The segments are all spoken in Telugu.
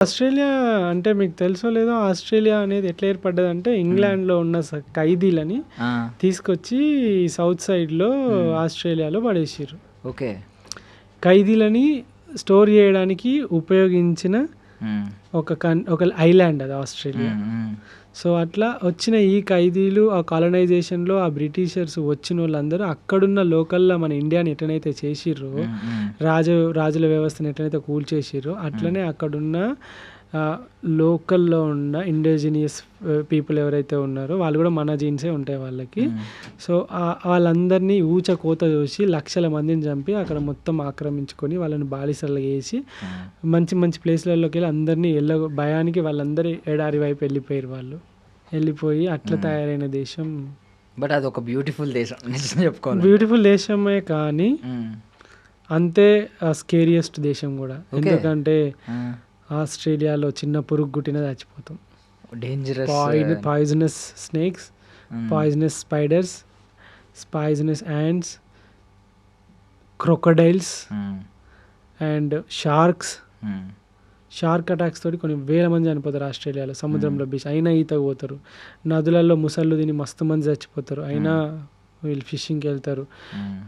ఆస్ట్రేలియా అంటే మీకు తెలుసో లేదో ఆస్ట్రేలియా అనేది ఎట్లా ఏర్పడ్డదంటే ఇంగ్లాండ్లో ఉన్న స- ఖైదీలని ఆ, తీసుకొచ్చి సౌత్ సైడ్లో ఆస్ట్రేలియాలో పడేసారు ఓకే. ఖైదీలని స్టోర్ చేయడానికి ఉపయోగించిన ఒక కన్ ఒక ఐలాండ్ అది ఆస్ట్రేలియా. ఉమ్, ఉమ్, సో అట్లా వచ్చిన ఈ ఖైదీలు ఆ కాలనైజేషన్లో ఆ బ్రిటిషర్స్ వచ్చిన వాళ్ళందరూ అక్కడున్న లోకల్లో మన ఇండియాని ఎట్లనైతే చేసిర్రో రాజు రాజుల వ్యవస్థను ఎట్లయితే కూల్చేసిర్రో అట్లనే అక్కడున్న లోకల్లో ఉన్న ఇండిజినియస్ పీపుల్ ఎవరైతే ఉన్నారో వాళ్ళు కూడా మన జీన్సే ఉంటాయి వాళ్ళకి. సో వాళ్ళందరినీ ఊచ కోత చూసి లక్షల మందిని చంపి అక్కడ మొత్తం ఆక్రమించుకొని వాళ్ళని బాలిసలు వేసి. మంచి మంచి ప్లేస్లలోకి వెళ్ళి అందరినీ వెళ్ళ భయానికి వాళ్ళందరూ ఎడారి వైపు వెళ్ళిపోయారు వాళ్ళు. వెళ్ళిపోయి అట్లా తయారైన దేశం. బట్ అది ఒక బ్యూటిఫుల్ దేశం చెప్పుకోవాలి బ్యూటిఫుల్ దేశమే కానీ అంతే స్కేరియస్ట్ దేశం కూడా. ఎందుకంటే ఆస్ట్రేలియాలో చిన్న పురుగు గుట్టిన చచ్చిపోతాం dangerous poisonous snakes poisonous spiders poisonous ants crocodiles and sharks shark attacks తోటి కొన్ని వేల మంది చనిపోతారు ఆస్ట్రేలియాలో. సముద్రంలో బీచ్ అయినా ఈతకు పోతారు నదులలో ముసళ్ళు తిని మస్తు మంది చచ్చిపోతారు. అయినా వీళ్ళు ఫిషింగ్కి వెళ్తారు.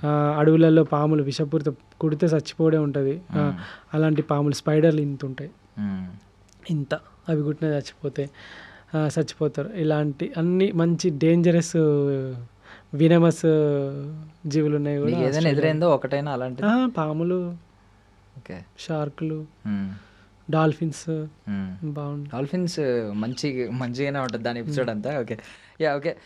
ఆ, అడవులలో పాములు విషపూరిత కుడితే చచ్చిపోవడే ఉంటుంది. అలాంటి పాములు స్పైడర్లు ఇంత ఉంటాయి. ఇంత అవి కుట్టిన చచ్చిపోతే చచ్చిపోతారు. ఇలాంటి అన్ని మంచి డేంజరస్ వినమస్ జీవులు ఉన్నాయి కూడా ఏదైనా ఎదురైందో? ఒకటైనా అలాంటిది? ఆ, పాములు ఓకే. షార్కులు డాల్ఫిన్స్. బాగుంది డాల్ఫిన్స్ మంచి మంచిగానే ఉంటుంది దాని ఎపిసోడ్ అంతా? ఓకే. Yeah okay.